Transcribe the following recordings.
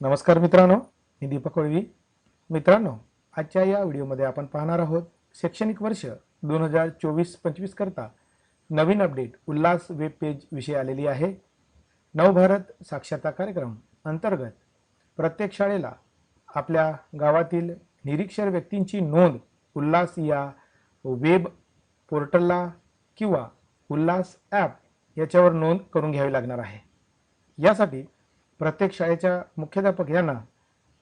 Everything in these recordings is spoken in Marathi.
नमस्कार मित्रांनो मी दीपक वळवी मित्रांनो आजच्या या व्हिडिओमध्ये आपण पाहणार आहोत शैक्षणिक वर्ष दोन हजार चोवीस पंचवीस करता नवीन अपडेट उल्हास वेब पेज विषयी आलेली आहे. नवभारत साक्षरता कार्यक्रम अंतर्गत प्रत्येक शाळेला आपल्या गावातील निरीक्षर व्यक्तींची नोंद उल्हास या वेब पोर्टलला किंवा उल्हास ॲप याच्यावर नोंद करून घ्यावी लागणार आहे. यासाठी प्रत्येक शाळेच्या मुख्याध्यापक यांना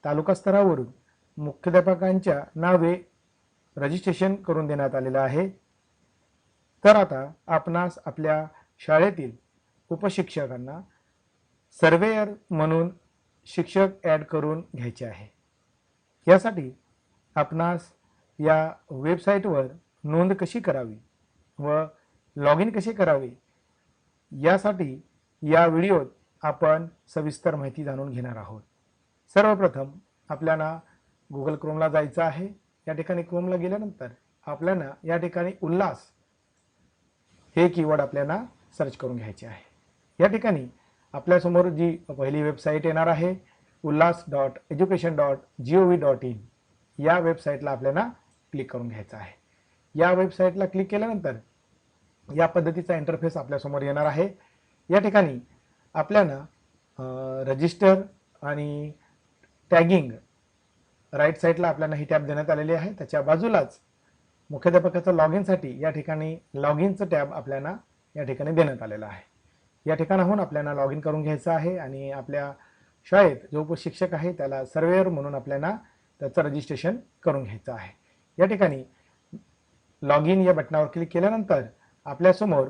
तालुका स्तरावरून मुख्याध्यापकांच्या नावे रजिस्ट्रेशन करून देण्यात आलेलं आहे. तर आता आपणास आपल्या शाळेतील उपशिक्षकांना सर्वेयर म्हणून शिक्षक ॲड करून घ्यायचे आहे. यासाठी आपणास या वेबसाईटवर नोंद कशी करावी व लॉग इन कसे करावे यासाठी या व्हिडिओत आपण सविस्तर माहिती जाणून घेणार आहोत. सर्वप्रथम आपल्याला गुगल क्रोमला जायचं आहे. या ठिकाणी क्रोमला गेल्यानंतर आपल्याला या ठिकाणी उल्हास हे कीवर्ड आपल्याला सर्च करून घ्यायचे आहे. या ठिकाणी आपल्यासमोर जी पहिली वेबसाईट येणार आहे Ulhas dot education dot G O V dot in या वेबसाईटला आपल्याला क्लिक करून घ्यायचं आहे. या वेबसाईटला क्लिक केल्यानंतर या पद्धतीचा इंटरफेस आपल्यासमोर येणार आहे. या ठिकाणी आपल्याला रजिस्टर आणि टॅगिंग राईट साईडला आपल्याला ही टॅब देण्यात आलेली आहे. त्याच्या बाजूलाच मुख्याध्यापकाचं लॉग इनसाठी या ठिकाणी लॉग इनचं टॅब आपल्याला या ठिकाणी देण्यात आलेलं आहे. या ठिकाणाहून आपल्याला लॉग इन करून घ्यायचं आहे आणि आपल्या शाळेत जो उपशिक्षक आहे त्याला सर्वेअर म्हणून आपल्याला त्याचं रजिस्ट्रेशन करून घ्यायचं आहे. या ठिकाणी लॉग इन या बटनावर क्लिक केल्यानंतर आपल्यासमोर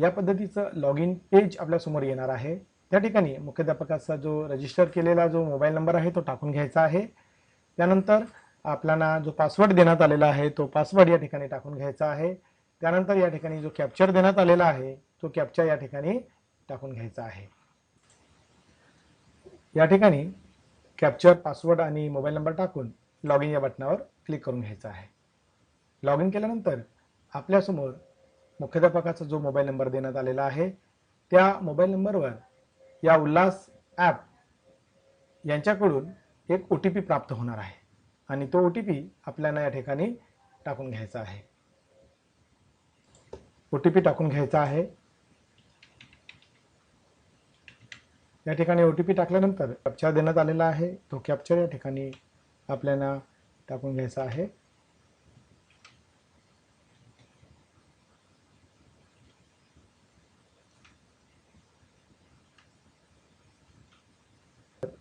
या पद्धतीचं लॉग इन पेज आपल्यासमोर येणार आहे. त्या ठिकाणी मुख्याध्यापकाचा जो रजिस्टर केलेला जो मोबाईल नंबर आहे तो टाकून घ्यायचा आहे. त्यानंतर आपल्याला जो पासवर्ड देण्यात आलेला आहे तो पासवर्ड या ठिकाणी टाकून घ्यायचा आहे. त्यानंतर या ठिकाणी जो कॅप्चर देण्यात आलेला आहे तो कॅप्चर या ठिकाणी टाकून घ्यायचा आहे. या ठिकाणी कॅप्चर पासवर्ड आणि मोबाईल नंबर टाकून लॉग इन या बटनावर क्लिक करून घ्यायचं आहे. लॉग इन केल्यानंतर आपल्यासमोर मुख्याध्यापकाचा जो मोबाईल नंबर देण्यात आलेला आहे त्या मोबाईल नंबरवर या उल्हास ॲप यांच्याकडून एक ओ टी पी प्राप्त होणार आहे आणि तो ओ टी पी आपल्याला या ठिकाणी टाकून घ्यायचा आहे. ओ टी पी टाकून घ्यायचा आहे. या ठिकाणी ओ टी पी टाकल्यानंतर कॅप्चर देण्यात आलेला आहे. तो कॅप्चर या ठिकाणी आपल्याला टाकून घ्यायचा आहे.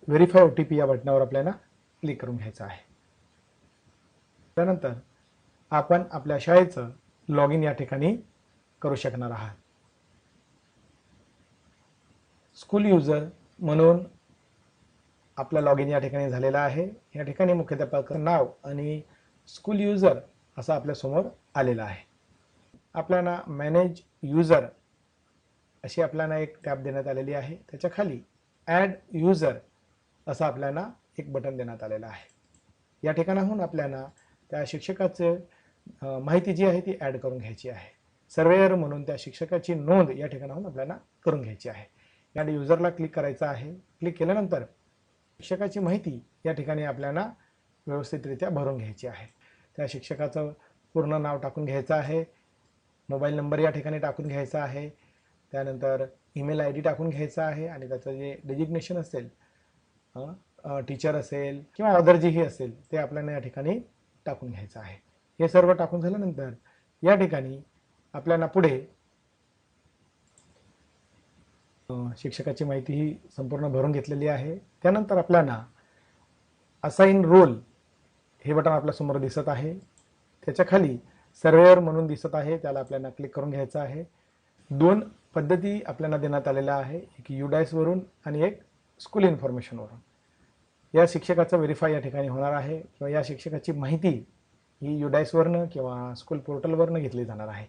व्हेरीफाय ओ टी पी या बटनावर आपल्याला क्लिक करून घ्यायचं आहे. त्यानंतर आपण आपल्या शाळेचं लॉग इन या ठिकाणी करू शकणार आहात. स्कूल युजर म्हणून आपला लॉग इन या ठिकाणी झालेला आहे. या ठिकाणी मुख्याध्यापकाचं नाव आणि स्कूल युजर असं आपल्यासमोर आलेला आहे. आपल्याला मॅनेज युजर अशी आपल्याला एक टॅब देण्यात आलेली आहे. त्याच्याखाली ॲड युजर असं आपल्याला एक बटन देण्यात आलेलं आहे. या ठिकाणाहून आपल्याला त्या शिक्षकाचं माहिती जी आहे ती ॲड करून घ्यायची आहे. सर्वेअर म्हणून त्या शिक्षकाची नोंद या ठिकाणाहून आपल्याला करून घ्यायची आहे. या युजरला क्लिक करायचं आहे. क्लिक केल्यानंतर शिक्षकाची माहिती या ठिकाणी आपल्याला व्यवस्थितरित्या भरून घ्यायची आहे. त्या शिक्षकाचं पूर्ण नाव टाकून घ्यायचं आहे. मोबाईल नंबर या ठिकाणी टाकून घ्यायचा आहे. त्यानंतर ईमेल आय डी टाकून घ्यायचा आहे आणि त्याचं जे डेजिग्नेशन असेल टीचर असेल किंवा अदर जेही असेल ते आपल्याला या ठिकाणी टाकून घ्यायचं आहे. हे सर्व टाकून झाल्यानंतर या ठिकाणी आपल्याला पुढे शिक्षकाची माहिती ही संपूर्ण भरून घेतलेली आहे. त्यानंतर आपल्याला असाइन रोल हे बटन आपल्यासमोर दिसत आहे. त्याच्याखाली सर्वेअर म्हणून दिसत आहे. त्याला आपल्याला क्लिक करून घ्यायचं आहे. दोन पद्धती आपल्याला देण्यात आलेल्या आहे. एक युडायसवरून आणि एक स्कूल इन्फॉर्मेशनवरून या शिक्षकाचं व्हेरीफाय या ठिकाणी होणार आहे किंवा या शिक्षकाची माहिती ही युडायसवरनं किंवा स्कूल पोर्टलवरनं घेतली जाणार आहे.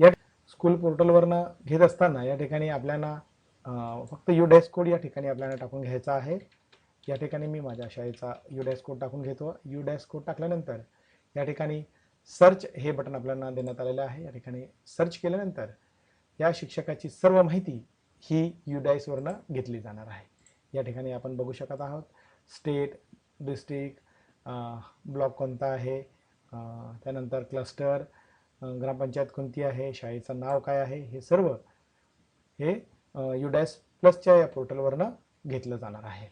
या स्कूल पोर्टलवरनं घेत असताना या ठिकाणी आपल्याला फक्त युडायस कोड या ठिकाणी आपल्याला टाकून घ्यायचा आहे. या ठिकाणी मी माझ्या शाळेचा युडायस कोड टाकून घेतो. युडायस कोड टाकल्यानंतर या ठिकाणी सर्च हे बटन आपल्याला देण्यात आलेलं आहे. या ठिकाणी सर्च केल्यानंतर या शिक्षकाची सर्व माहिती ही युडायसवरनं घेतली जाणार आहे. या ठिकाणी आपण बघू शकत आहोत. स्टेट डिस्ट्रिक्ट ब्लॉक कोणता आहे? त्यानंतर क्लस्टर ग्रामपंचायत कोणती आहे? शाळेचं नाव काय आहे? हे सर्व हे यू प्लसच्या या पोर्टलवरनं घेतलं जाणार आहे.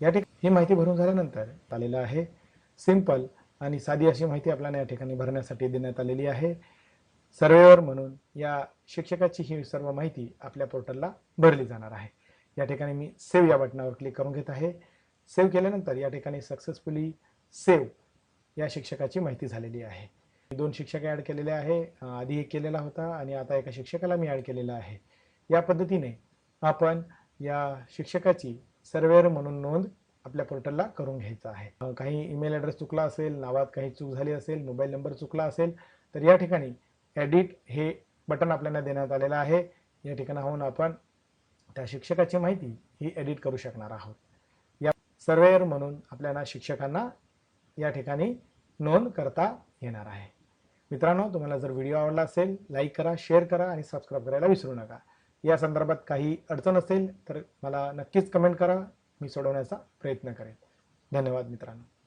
या ठिकाणी ही माहिती भरून झाल्यानंतर आलेलं आहे. सिंपल आणि साधी अशी माहिती आपल्याला या ठिकाणी भरण्यासाठी देण्यात आलेली आहे. सर्वेवर म्हणून या शिक्षकाची ही सर्व माहिती आपल्या पोर्टलला भरली जाणार आहे. या ठिकाणी मी सेव्ह या बटनावर क्लिक करून घेत आहे. सेव्ह केल्यानंतर या ठिकाणी सक्सेसफुली सेव्ह या शिक्षकाची माहिती झालेली आहे. दोन शिक्षक ॲड केलेले आहे. आधी एक केलेला होता आणि आता एका शिक्षकाला मी ॲड केलेला आहे. या पद्धतीने आपण या शिक्षकाची सर्वेअर म्हणून नोंद आपल्या पोर्टलला करून घ्यायचं आहे. काही ईमेल ॲड्रेस चुकला असेल नावात काही चूक झाली असेल मोबाईल नंबर चुकला असेल तर या ठिकाणी एडिट हे बटन आपल्याला देण्यात आलेलं आहे. या ठिकाणाहून आपण त्या शिक्षकाची माहिती ही एडिट करू शकणार आहोत. या सर्वेअर म्हणून आपल्याला शिक्षकांना या ठिकाणी नोंद करता येणार आहे. मित्रांनो तुम्हाला जर व्हिडिओ आवडला असेल लाईक करा शेअर करा आणि सबस्क्राईब करायला विसरू नका. या संदर्भात काही अडचण असेल तर मला नक्कीच कमेंट करा. मी सोडवण्याचा प्रयत्न करेन. धन्यवाद मित्रांनो.